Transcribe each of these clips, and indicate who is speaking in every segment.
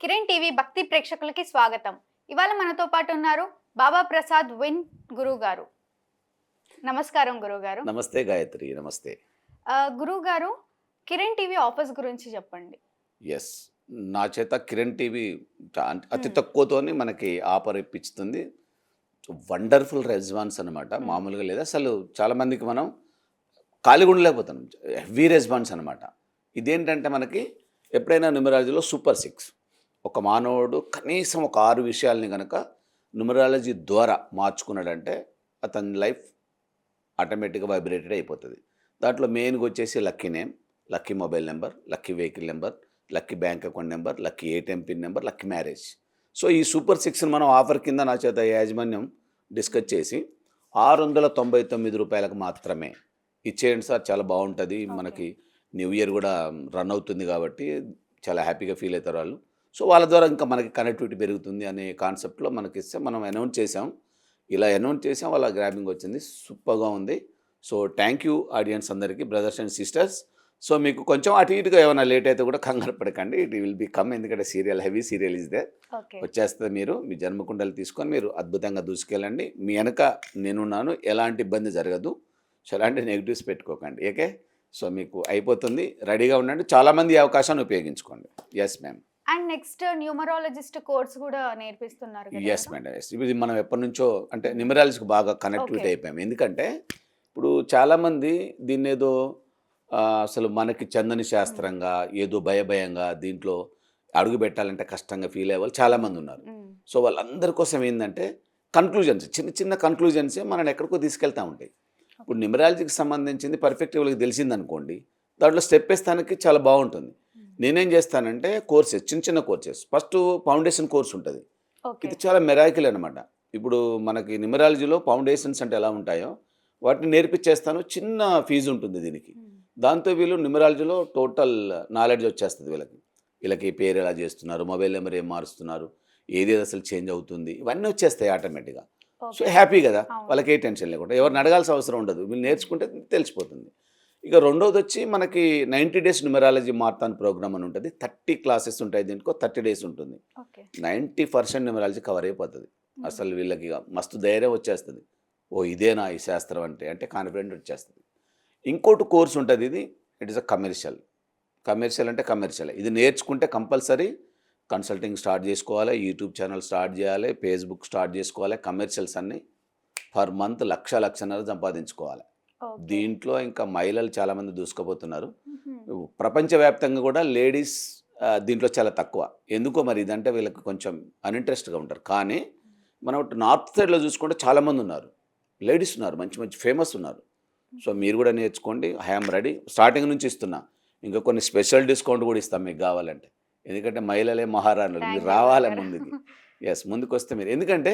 Speaker 1: Kiran TV భక్తి ప్రేక్షకులకి స్వాగతం. ఇవాళ మనతో పాటు ఉన్నారు బాబా ప్రసాద్ విన్ గురువు గారు నమస్కారం గురువు గారు
Speaker 2: నమస్తే గాయత్రి నమస్తే.
Speaker 1: గురువు గారు కిరణ్ టీవీ ఆఫర్స్ గురించి చెప్పండి.
Speaker 2: ఎస్ నా చేత కిరణ్ టీవీ అతి తక్కువతోని మనకి ఆఫర్ ఇప్పిస్తుంది వండర్ఫుల్ రెస్పాన్స్ అనమాట మామూలుగా లేదు. అసలు చాలామందికి మనం ఖాళీగా ఉండలేకపోతున్నాం హెవీ రెస్పాన్స్ అనమాట ఇదేంటంటే మనకి ఎప్పుడైనా న్యూమరాలజీలో సూపర్ సిక్స్. ఒక మానవుడు కనీసం ఒక ఆరు విషయాల్ని కనుక న్యూమరాలజీ ద్వారా మార్చుకున్నాడంటే అతని లైఫ్ ఆటోమేటిక్గా వైబ్రేటెడ్ అయిపోతుంది. దాంట్లో మెయిన్గా వచ్చేసి lucky name lucky mobile number lucky vehicle number lucky bank account number lucky ATM pin number lucky marriage so ఈ సూపర్ సిక్స్ని మనం ఆఫర్ కింద నా చేత యాజమాన్యం డిస్కస్ చేసి ఆరు వందల తొంభై తొమ్మిది రూపాయలకు మాత్రమే ఇచ్చేయండి సార్ చాలా బాగుంటుంది. మనకి న్యూ ఇయర్ కూడా రన్ అవుతుంది కాబట్టి చాలా హ్యాపీగా ఫీల్ అవుతారు వాళ్ళు. సో వాళ్ళ ద్వారా ఇంకా మనకి కనెక్టివిటీ పెరుగుతుంది అనే కాన్సెప్ట్లో మనకి ఇస్తే మనం అనౌన్స్ చేసాం ఇలా అనౌన్స్ చేసాం వాళ్ళ గ్రాబింగ్ వచ్చింది. సూపర్గా ఉంది. సో థ్యాంక్ యూ ఆడియన్స్ అందరికీ బ్రదర్స్ అండ్ సిస్టర్స్ సో మీకు కొంచెం అటు ఇటుగా ఏమైనా లేట్ అయితే కూడా కంగారు పడకండి. ఇట్ విల్ బి కమ్ ఎందుకంటే serial heavy serial is they
Speaker 1: okay
Speaker 2: వచ్చేస్తుంది మీరు మీ జన్మకుండలు తీసుకొని మీరు అద్భుతంగా దూసుకెళ్ళండి. మీ వెనక నేనున్నాను ఎలాంటి ఇబ్బంది జరగదు. సో ఎలాంటి నెగిటివ్స్ పెట్టుకోకండి. ఓకే సో మీకు అయిపోతుంది. రెడీగా ఉండండి. చాలామంది ఈ అవకాశాన్ని ఉపయోగించుకోండి. Yes ma'am
Speaker 1: and next numerologist course కూడా నేర్పిస్తున్నారు
Speaker 2: ఎస్ మేడం? ఎస్ ఇది మనం ఎప్పటి నుంచో అంటే నిమరాల్స్కి బాగా కనెక్టివిటీ. అయిపోయాం. ఎందుకంటే ఇప్పుడు చాలామంది దీన్ని ఏదో అసలు మనకి చందని శాస్త్రంగా ఏదో భయభయంగా దీంట్లో అడుగు పెట్టాలంటే కష్టంగా ఫీల్ అయ్యే వాళ్ళు చాలామంది ఉన్నారు.
Speaker 1: మ్మ్.
Speaker 2: సో వాళ్ళందరి కోసం ఏంటంటే కన్క్లూజన్స్ చిన్న చిన్న కన్క్లూజన్సే మనల్ని ఎక్కడికో తీసుకెళ్తూ ఉంటాయి. ఇప్పుడు నిమరాలజీకి సంబంధించింది పర్ఫెక్ట్ వాళ్ళకి తెలిసిందనుకోండి దాంట్లో స్టెప్ వేస్తానికి చాలా బాగుంటుంది. నేనేం చేస్తానంటే కోర్సెస్ చిన్న చిన్న కోర్సెస్. ఫస్ట్ ఫౌండేషన్ కోర్స్ ఉంటుంది. ఇది చాలా మెరాకిల్ అనమాట ఇప్పుడు మనకి న్యూమరాలజీలో ఫౌండేషన్స్ అంటే ఎలా ఉంటాయో వాటిని నేర్పించేస్తాను చిన్న ఫీజు ఉంటుంది దీనికి. దాంతో వీళ్ళు న్యూమరాలజీలో టోటల్ నాలెడ్జ్ వచ్చేస్తుంది వీళ్ళకి. వీళ్ళకి పేరు ఎలా చేస్తున్నారు మొబైల్ నెంబర్ ఏం మారుస్తున్నారు ఏదేది అసలు చేంజ్ అవుతుంది ఇవన్నీ వచ్చేస్తాయి ఆటోమేటిక్గా. సో హ్యాపీ కదా. వాళ్ళకి ఏ టెన్షన్ లేకుండా ఎవరిని అడగాల్సిన అవసరం ఉండదు. వీళ్ళు నేర్చుకుంటే తెలిసిపోతుంది. ఇక రెండోది వచ్చి మనకి ninety days numerology marathon program అని ఉంటుంది. థర్టీ క్లాసెస్ ఉంటాయి దీనికో థర్టీ డేస్ ఉంటుంది. నైంటీ పర్సెంట్ న్యూమరాలజీ కవర్ అయిపోతుంది. అసలు వీళ్ళకి మస్తు ధైర్యం వచ్చేస్తుంది. ఓ ఇదేనా ఈ శాస్త్రం అంటే అంటే కాన్ఫిడెంట్ వచ్చేస్తుంది. ఇంకోటి కోర్స్ ఉంటుంది ఇది. It is a commercial. Commercial అంటే కమర్షియల్. ఇది నేర్చుకుంటే కంపల్సరీ కన్సల్టింగ్ స్టార్ట్ చేసుకోవాలి యూట్యూబ్ ఛానల్ స్టార్ట్ చేయాలి ఫేస్బుక్ స్టార్ట్ చేసుకోవాలి కమర్షియల్స్ అన్నీ పర్ మంత్ లక్ష లక్షన్నర సంపాదించుకోవాలి. దీంట్లో ఇంకా మహిళలు చాలామంది దూసుకుపోతున్నారు. ప్రపంచవ్యాప్తంగా కూడా లేడీస్ దీంట్లో చాలా తక్కువ. ఎందుకో మరి ఇదంటే వీళ్ళకి కొంచెం అన్ఇంట్రెస్ట్గా ఉంటారు. కానీ మనం నార్త్ సైడ్లో చూసుకుంటే చాలామంది ఉన్నారు. లేడీస్ ఉన్నారు మంచి మంచి ఫేమస్ ఉన్నారు. సో మీరు కూడా నేర్చుకోండి. I am ready. స్టార్టింగ్ నుంచి ఇస్తున్నా. ఇంకా కొన్ని స్పెషల్ డిస్కౌంట్ కూడా ఇస్తాం మీకు కావాలంటే. ఎందుకంటే మహిళలే మహారాణులు. మీరు రావాలి. ముందుకి? ఎస్ ముందుకు వస్తే మీరు. ఎందుకంటే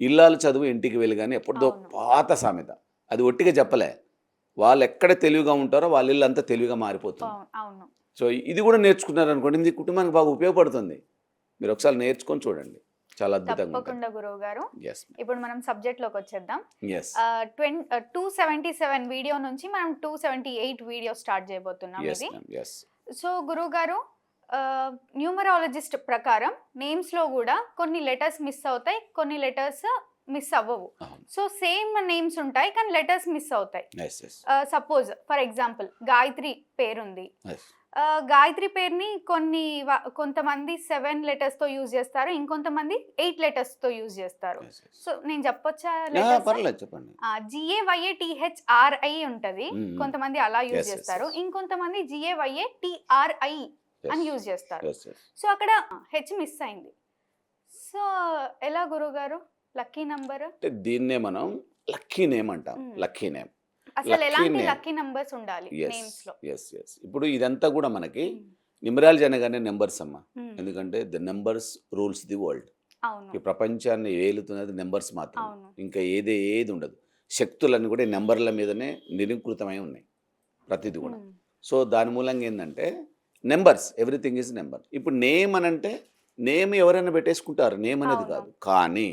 Speaker 2: ఇల్లాలు చదువు ఇంటికి వెళ్ళి కానీ ఎప్పుడుదో. పాత సామెత. అది ఒట్టిగా చెప్పలే. వాళ్ళు ఎక్కడ తెలివిగా ఉంటారో వాళ్ళ ఇల్లు అంతా తెలివిగా మారిపోతుంది. సో ఇది కూడా నేర్చుకున్నారు అనుకోండి ఇది కుటుంబానికి బాగా ఉపయోగపడుతుంది. మీరు ఒకసారి నేర్చుకొని చూడండి. చాలా అద్భుతంగా
Speaker 1: తప్పకుండా గురువు గారు. ఇప్పుడు మనం సబ్జెక్ట్లోకి వచ్చేద్దాం టూ సెవెంటీ సెవెన్ వీడియో నుంచి మనం two seventy eight video start చేయబోతున్నాం ఇది. సో గురువు గారు న్యూమరాలజిస్ట్ ప్రకారం నేమ్స్లో కూడా కొన్ని లెటర్స్ మిస్ అవుతాయి కొన్ని లెటర్స్ మిస్ అవ్వవు. సో సేమ్ నేమ్స్ ఉంటాయి కానీ లెటర్స్ మిస్ అవుతాయి. సపోజ్ ఫర్ ఎగ్జాంపుల్ గాయత్రి పేరుంది. గాయత్రి పేరుని కొన్ని కొంతమంది సెవెన్ లెటర్స్తో యూజ్ చేస్తారు ఇంకొంతమంది ఎయిట్ లెటర్స్తో యూజ్ చేస్తారు. సో నేను చెప్పొచ్చా జిఏవైఏ టిహెచ్ఆర్ఐ ఉంటది. కొంతమంది అలా యూజ్ చేస్తారు. ఇంకొంతమంది G A Y A T R I అని యూజ్ చేస్తారు. సో అక్కడ హెచ్ మిస్ అయింది. సో ఎలా గురువు గారు లక్కీ నంబర్?
Speaker 2: అంటే దీన్నే మనం లక్కీ నేమ్ అంటాం. Lucky name.
Speaker 1: లక్కీ నంబర్స్ ఉండాలి
Speaker 2: ఎస్ ఎస్ ఇప్పుడు ఇదంతా కూడా మనకి నిమరాలజీ అనగానే నెంబర్స్ అమ్మా. ఎందుకంటే the numbers rules the world. ఈ ప్రపంచాన్ని ఏలుతున్నది నెంబర్స్ మాత్రం ఇంకా ఏది ఏది ఉండదు. శక్తులన్నీ కూడా ఈ నెంబర్ల మీదనే నిరంకృతమై ఉన్నాయి ప్రతిదీ కూడా. సో దాని మూలంగా ఏంటంటే నెంబర్స్ ఎవ్రీథింగ్ ఈజ్ నెంబర్. ఇప్పుడు నేమ్ అని అంటే నేమ్ ఎవరైనా పెట్టేసుకుంటారు. నేమ్ అనేది. కాదు. కానీ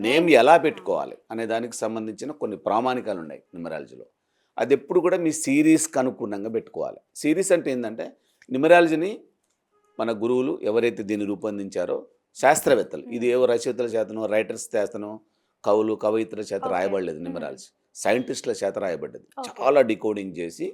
Speaker 2: నేమ్ ఎలా పెట్టుకోవాలి అనే దానికి సంబంధించిన కొన్ని ప్రామాణికాలు ఉన్నాయి న్యూమరాలజీలో అది ఎప్పుడు కూడా మీ సిరీస్కి అనుగుణంగా పెట్టుకోవాలి సిరీస్ అంటే ఏంటంటే న్యూమరాలజీని మన గురువులు ఎవరైతే దీన్ని రూపొందించారో శాస్త్రవేత్తలు ఇది ఏవో రచయితల చేతనో రైటర్స్ చేతనో కవులు కవయిత్రుల చేత. రాయబడలేదు. నిమరాల్సి సైంటిస్టుల చేత రాయబడ్డది. చాలా డికోడింగ్ చేసి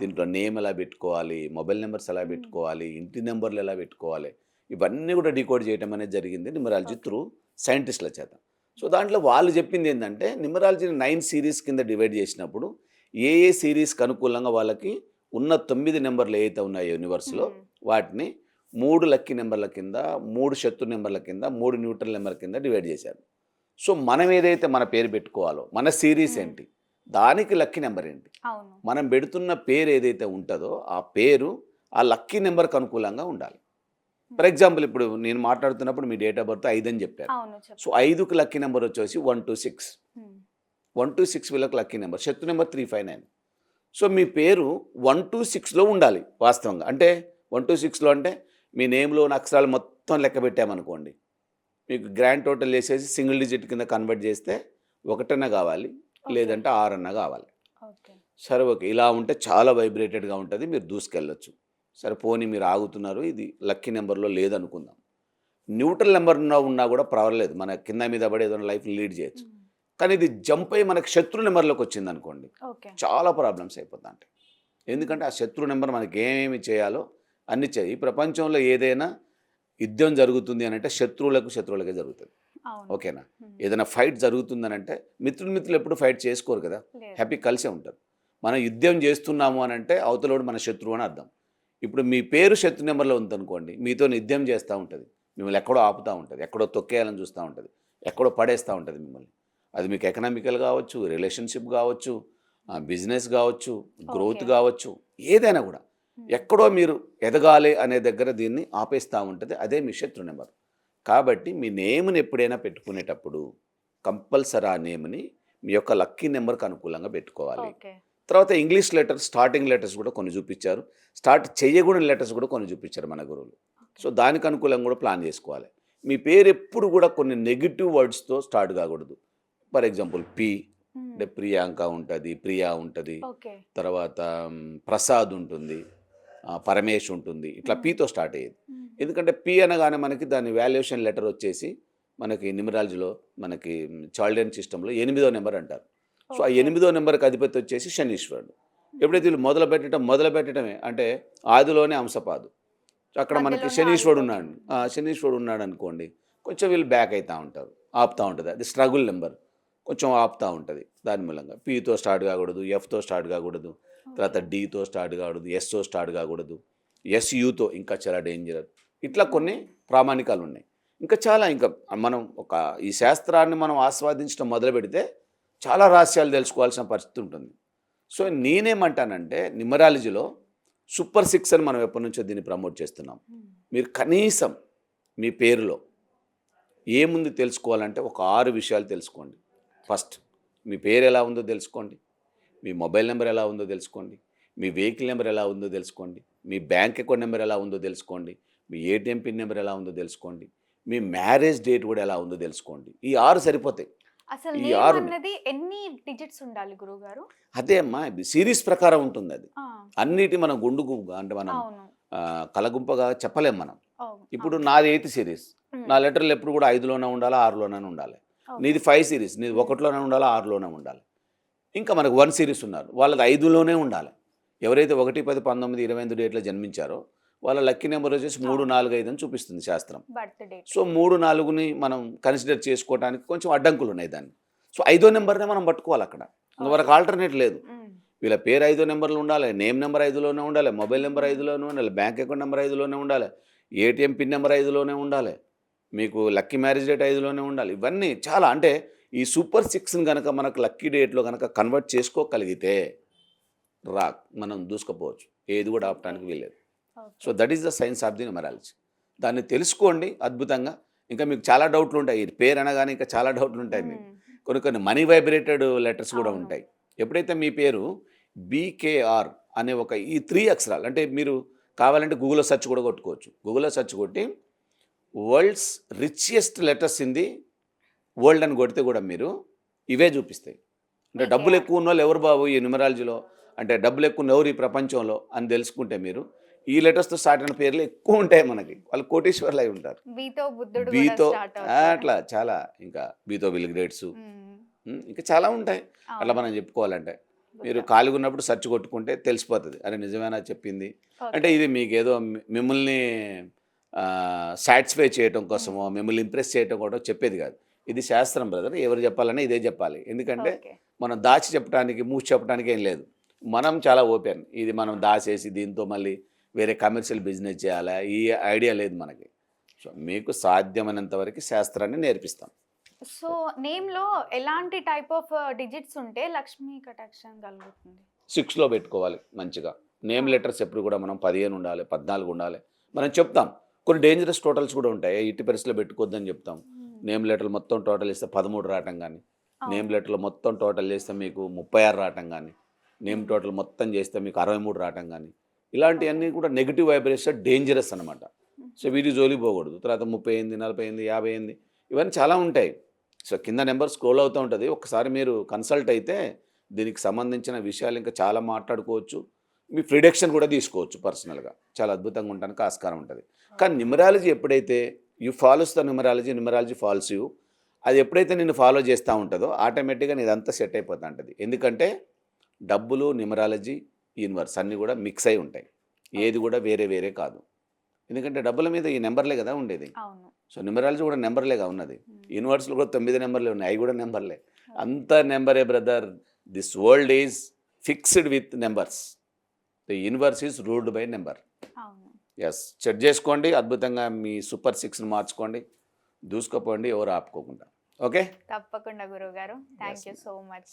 Speaker 2: దీంట్లో నేమ్ ఎలా పెట్టుకోవాలి మొబైల్ నెంబర్స్ ఎలా. పెట్టుకోవాలి ఇంటి నెంబర్లు ఎలా పెట్టుకోవాలి ఇవన్నీ కూడా డికోడ్ చేయడం అనేది జరిగింది నిమరాలజీ
Speaker 1: Okay.
Speaker 2: త్రూ సైంటిస్టుల చేత సో దాంట్లో వాళ్ళు చెప్పింది ఏంటంటే నిమరాలజీని నైన్ సిరీస్ కింద డివైడ్ చేసినప్పుడు ఏ ఏ సిరీస్కి అనుకూలంగా వాళ్ళకి ఉన్న తొమ్మిది నెంబర్లు ఏవైతే ఉన్నాయో యూనివర్స్లో. వాటిని మూడు లక్కీ నెంబర్ల కింద మూడు శత్రు నెంబర్ల కింద మూడు న్యూట్రల్ నెంబర్ కింద డివైడ్ చేశారు సో మనం ఏదైతే మన పేరు పెట్టుకోవాలో మన సిరీస్. ఏంటి దానికి లక్కీ నెంబర్ ఏంటి మనం పెడుతున్న పేరు ఏదైతే ఉంటుందో ఆ పేరు ఆ లక్కీ నెంబర్కి అనుకూలంగా ఉండాలి ఫర్ ఎగ్జాంపుల్ ఇప్పుడు నేను మాట్లాడుతున్నప్పుడు మీ డేట్ ఆఫ్ బర్త్ ఐదు అని చెప్పారు. సో ఐదుకి లక్కీ నెంబర్ వచ్చేసి one two six. One two six వీళ్ళకి లక్కీ నెంబర్. శత్రు number three five nine. So మీ పేరు వన్ టు సిక్స్లో ఉండాలి వాస్తవంగా. అంటే వన్ టు సిక్స్లో అంటే మీ నేమ్లో ఉన్న అక్షరాలు మొత్తం లెక్క పెట్టామనుకోండి. మీకు గ్రాండ్ టోటల్ వేసేసి సింగిల్ డిజిట్ కింద కన్వర్ట్ చేస్తే ఒకటన్నా కావాలి. లేదంటే ఆరన్నా కావాలి. సరే ఓకే. ఇలా ఉంటే చాలా వైబ్రేటెడ్గా ఉంటుంది. మీరు దూసుకెళ్ళొచ్చు. సరే పోనీ మీరు ఆగుతున్నారు ఇది లక్కీ నెంబర్లో లేదనుకుందాం. న్యూట్రల్ నెంబర్ ఉన్నా కూడా పర్వాలేదు మన కింద మీద పడి ఏదైనా లైఫ్ లీడ్ చేయొచ్చు. కానీ ఇది జంప్ అయ్యి మనకి శత్రు నెంబర్లోకి వచ్చింది అనుకోండి చాలా ప్రాబ్లమ్స్ అయిపోతా ఉంటాయి ఎందుకంటే ఆ శత్రు నెంబర్ మనకి ఏమేమి చేయాలో అన్ని చేయి. ఈ ప్రపంచంలో ఏదైనా యుద్ధం జరుగుతుంది అని అంటే శత్రువులకు శత్రువులకే జరుగుతుంది. ఓకేనా. ఏదైనా ఫైట్ జరుగుతుందని అంటే మిత్రులు మిత్రులు ఎప్పుడు ఫైట్ చేసుకోరు కదా. హ్యాపీ కలిసే ఉంటారు. మనం యుద్ధం చేస్తున్నాము అని అంటే అవతలోడు మన శత్రువు అని అర్థం. ఇప్పుడు మీ పేరు శత్రు నెంబర్లో ఉందనుకోండి మీతో యుద్ధం చేస్తూ ఉంటుంది. మిమ్మల్ని ఎక్కడో ఆపుతూ ఉంటుంది ఎక్కడో తొక్కేయాలని చూస్తూ ఉంటుంది ఎక్కడో పడేస్తూ ఉంటుంది మిమ్మల్ని. అది మీకు ఎకనామికల్ కావచ్చు రిలేషన్షిప్ కావచ్చు బిజినెస్ కావచ్చు గ్రోత్. కావచ్చు ఏదైనా కూడా. ఎక్కడో మీరు ఎదగాలి అనే దగ్గర దీన్ని ఆపేస్తూ ఉంటుంది అదే మీ శత్రు నెంబర్. కాబట్టి మీ నేమ్ని ఎప్పుడైనా పెట్టుకునేటప్పుడు కంపల్సరీ ఆ నేమ్ని మీ యొక్క లక్కీ నెంబర్కి అనుకూలంగా పెట్టుకోవాలి. తర్వాత ఇంగ్లీష్ లెటర్ స్టార్టింగ్ లెటర్స్ కూడా కొన్ని చూపించారు. స్టార్ట్ చేయకూడని లెటర్స్ కూడా కొన్ని చూపించారు మన గురువులు. సో దానికి అనుకూలంగా కూడా ప్లాన్ చేసుకోవాలి. మీ పేరు ఎప్పుడు కూడా కొన్ని నెగిటివ్ వర్డ్స్తో స్టార్ట్ కాకూడదు. For example P. అంటే ప్రియాంక ఉంటుంది ప్రియా ఉంటుంది తర్వాత ప్రసాద్ ఉంటుంది పరమేష్ ఉంటుంది. ఇట్లా. పీతో స్టార్ట్ అయ్యేది. ఎందుకంటే పి అనగానే మనకి దాని వాల్యుయేషన్ లెటర్ వచ్చేసి మనకి నిమరాలజీలో మనకి చాల్డెన్ సిస్టంలో ఎనిమిదో నెంబర్ అంటారు. సో ఆ. ఎనిమిదో నెంబర్కి అధిపతి వచ్చేసి శనీశ్వరుడు. ఎప్పుడైతే వీళ్ళు మొదలు పెట్టడం మొదలు పెట్టడమే అంటే ఆదిలోనే అంశపాదు. అక్కడ మనకి శనీశ్వరుడు. ఉన్నాడు. శనీశ్వరుడు ఉన్నాడు అనుకోండి కొంచెం వీళ్ళు బ్యాక్ అవుతూ ఉంటారు ఆపుతూ ఉంటుంది. అది స్ట్రగుల్ నెంబర్ కొంచెం ఆపుతూ ఉంటుంది దాని మూలంగా. పీతో స్టార్ట్ కాకూడదు ఎఫ్తో స్టార్ట్ కాకూడదు తర్వాత డీతో స్టార్ట్ కాకూడదు ఎస్తో స్టార్ట్ కాకూడదు ఎస్యుతో ఇంకా చాలా డేంజర్ ఇట్లా కొన్ని ప్రామాణికాలు ఉన్నాయి. ఇంకా చాలా ఇంకా మనం ఒక ఈ శాస్త్రాన్ని మనం ఆస్వాదించడం మొదలు పెడితే చాలా రహస్యాలు తెలుసుకోవాల్సిన పరిస్థితి ఉంటుంది. సో నేనేమంటానంటే నిమరాలజీలో సూపర్ సిక్స్ అని మనం ఎప్పటి నుంచో దీన్ని ప్రమోట్ చేస్తున్నాం. మీరు కనీసం మీ పేరులో ఏముంది తెలుసుకోవాలంటే ఒక ఆరు విషయాలు తెలుసుకోండి. ఫస్ట్ మీ పేరు ఎలా ఉందో తెలుసుకోండి. మీ మొబైల్ నెంబర్ ఎలా ఉందో తెలుసుకోండి. మీ వెహికల్ నెంబర్ ఎలా ఉందో తెలుసుకోండి. మీ బ్యాంక్ అకౌంట్ నెంబర్ ఎలా ఉందో తెలుసుకోండి. మీ ఏటీఎం పిన్ నెంబర్ ఎలా ఉందో తెలుసుకోండి. మీ మ్యారేజ్ డేట్ కూడా ఎలా ఉందో తెలుసుకోండి. ఈ ఆరు సరిపోతాయి.
Speaker 1: అసలు
Speaker 2: ఈ ఆరు
Speaker 1: అన్నది ఎన్ని డిజిట్స్ ఉండాలి
Speaker 2: అదే అమ్మా ఇది సిరీస్ ప్రకారం ఉంటుంది అది. అన్నిటి మనం గుండుగు అంటే మనం కలగుంపగా చెప్పలేం మనం. ఇప్పుడు. నాది ఎయిత్ సిరీస్. నా లెటర్లు ఎప్పుడు కూడా ఐదులోనే ఉండాలి ఆరులోనే ఉండాలి. నీది ఫైవ్ సిరీస్ నీది ఒకటిలోనే ఉండాలి ఆరులోనే ఉండాలి. ఇంకా మనకు వన్ సిరీస్ ఉన్నారు. వాళ్ళది ఐదులోనే ఉండాలి. ఎవరైతే ఒకటి పది పంతొమ్మిది ఇరవై ఎనిమిది డేట్లో జన్మించారో వాళ్ళ లక్కీ నెంబర్ వచ్చేసి మూడు. నాలుగు ఐదు అని చూపిస్తుంది శాస్త్రం. సో మూడు నాలుగుని మనం కన్సిడర్ చేసుకోవడానికి కొంచెం అడ్డంకులు ఉన్నాయి దాన్ని. సో ఐదో నెంబర్నే మనం పట్టుకోవాలి అక్కడ. ఇంకా వరకు ఆల్టర్నేట్ లేదు. వీళ్ళ పేరు ఐదో నెంబర్లు ఉండాలి నేమ్ నెంబర్ ఐదులోనే ఉండాలి మొబైల్ నెంబర్ ఐదులోనే ఉండాలి బ్యాంక్ అకౌంట్ నెంబర్ ఐదులోనే ఉండాలి ఏటీఎం పిన్ నెంబర్ ఐదులోనే ఉండాలి మీకు లక్కీ మ్యారేజ్ డేట్ ఐదులోనే ఉండాలి. ఇవన్నీ చాలా అంటే ఈ సూపర్ సిక్స్ని కనుక మనకు లక్కీ డేట్లో కనుక కన్వర్ట్ చేసుకోగలిగితే రా మనం దూసుకుపోవచ్చు. ఏది కూడా ఆపడానికి వీలేదు
Speaker 1: okay.
Speaker 2: So that is the science of the numerology దాన్ని తెలుసుకోండి అద్భుతంగా. ఇంకా మీకు చాలా డౌట్లు ఉంటాయి. పేరు అనగానే ఇంకా చాలా డౌట్లు ఉంటాయి మీకు.
Speaker 1: మ్మ్.
Speaker 2: కొన్ని కొన్ని మనీ వైబ్రేటెడ్ లెటర్స్ కూడా. ఉంటాయి. ఎప్పుడైతే మీ పేరు బీకేఆర్ అనే ఒక ఈ త్రీ అక్షరాలు అంటే మీరు కావాలంటే గూగుల్లో సెర్చ్ కూడా కొట్టుకోవచ్చు. గూగుల్లో సెర్చ్ కొట్టి world's richest letters in the world అని కొడితే కూడా మీరు ఇవే చూపిస్తాయి. అంటే డబ్బులు. ఎక్కువ ఉన్న వాళ్ళు ఎవరు బాబు ఈ న్యూమరాలజీలో అంటే డబ్బులు ఎక్కువ ఉన్న ఎవరు ఈ ప్రపంచంలో అని తెలుసుకుంటే మీరు ఈ లెటర్స్తో స్టార్ట్ అయిన పేర్లు ఎక్కువ ఉంటాయి మనకి. వాళ్ళు కోటేశ్వర్లు అయి ఉంటారు.
Speaker 1: బీతో
Speaker 2: అట్లా చాలా ఇంకా బీతో బిల్ గ్రేడ్స్ ఇంకా చాలా ఉంటాయి. అట్లా మనం చెప్పుకోవాలంటే. మీరు ఖాళీగా ఉన్నప్పుడు సెర్చ్ కొట్టుకుంటే తెలిసిపోతుంది. అరే నిజమేనా చెప్పింది? అంటే ఇది మీకు ఏదో మిమ్మల్ని సాటిస్ఫై చేయటం కోసమో మిమ్మల్ని ఇంప్రెస్ చేయటం కూడా చెప్పేది కాదు. ఇది శాస్త్రం బ్రదర్ ఎవరు చెప్పాలన్నా ఇదే చెప్పాలి. ఎందుకంటే మనం దాచి చెప్పడానికి మూసి చెప్పడానికి ఏం లేదు. మనం చాలా ఓపెన్ ఇది మనం దాచేసి దీంతో మళ్ళీ వేరే కమర్షియల్ బిజినెస్ చేయాలా? ఈ ఐడియా లేదు మనకి. సో మీకు సాధ్యమైనంత వరకు శాస్త్రాన్ని నేర్పిస్తాం.
Speaker 1: సో నేమ్లో ఎలాంటి టైప్ ఆఫ్ డిజిట్స్ ఉంటే లక్ష్మీ కటాక్షం కలుగుతుంది?
Speaker 2: సిక్స్లో పెట్టుకోవాలి మంచిగా. నేమ్ లెటర్స్ ఎప్పుడు కూడా మనం పదిహేను ఉండాలి పద్నాలుగు ఉండాలి. మనం చెప్తాం. కొన్ని డేంజరస్ టోటల్స్ కూడా ఉంటాయి. ఇట్టి పరిస్థితిలో పెట్టుకోవద్దని చెప్తాం. నేమ్ లెటర్లు మొత్తం టోటల్ ఇస్తే పదమూడు రావటం కానీ నేమ్ లెటర్లు మొత్తం టోటల్ చేస్తే మీకు ముప్పై ఆరు రావటం కానీ నేమ్ టోటల్ మొత్తం చేస్తే మీకు అరవై మూడు రావటం కానీ ఇలాంటివన్నీ కూడా నెగిటివ్ వైబ్రేషన్ డేంజరస్ అనమాట సో వీటి జోలి పోకూడదు. తర్వాత ముప్పై ఎనిమిది నలభై ఎనిమిది యాభై ఎనిమిది ఇవన్నీ చాలా ఉంటాయి. సో కింద నెంబర్ స్క్రోల్ అవుతూ ఉంటుంది. ఒకసారి మీరు కన్సల్ట్ అయితే దీనికి సంబంధించిన విషయాలు ఇంకా చాలా మాట్లాడుకోవచ్చు. మీ ప్రిడిక్షన్ కూడా తీసుకోవచ్చు పర్సనల్గా చాలా అద్భుతంగా ఉండడానికి ఆస్కారం ఉంటుంది. కానీ న్యూమరాలజీ ఎప్పుడైతే you follows the numerology numerology falls you అది ఎప్పుడైతే నేను ఫాలో చేస్తూ ఉంటుందో ఆటోమేటిక్గా నీదంతా సెట్ అయిపోతూ ఉంటుంది. ఎందుకంటే డబ్బులు న్యూమరాలజీ యూనివర్స్ అన్నీ కూడా మిక్స్ అయి ఉంటాయి. ఏది కూడా వేరే వేరే కాదు. ఎందుకంటే డబ్బుల మీద ఈ నెంబర్లే కదా ఉండేది. సో న్యూమరాలజీ కూడా నెంబర్లేగా ఉన్నది. యూనివర్స్లో కూడా తొమ్మిది నెంబర్లే ఉన్నాయి. అవి కూడా నెంబర్లే అంత నెంబరే brother this world is fixed with numbers the universe is ruled by number yes check చేసుకోండి. అద్భుతంగా మీ సూపర్ సిక్స్ని మార్చుకోండి. దూసుకుపోండి. ఎవరు ఆపుకోకుండా. ఓకే
Speaker 1: తప్పకుండా గురువు గారు థ్యాంక్ యూ సో మచ్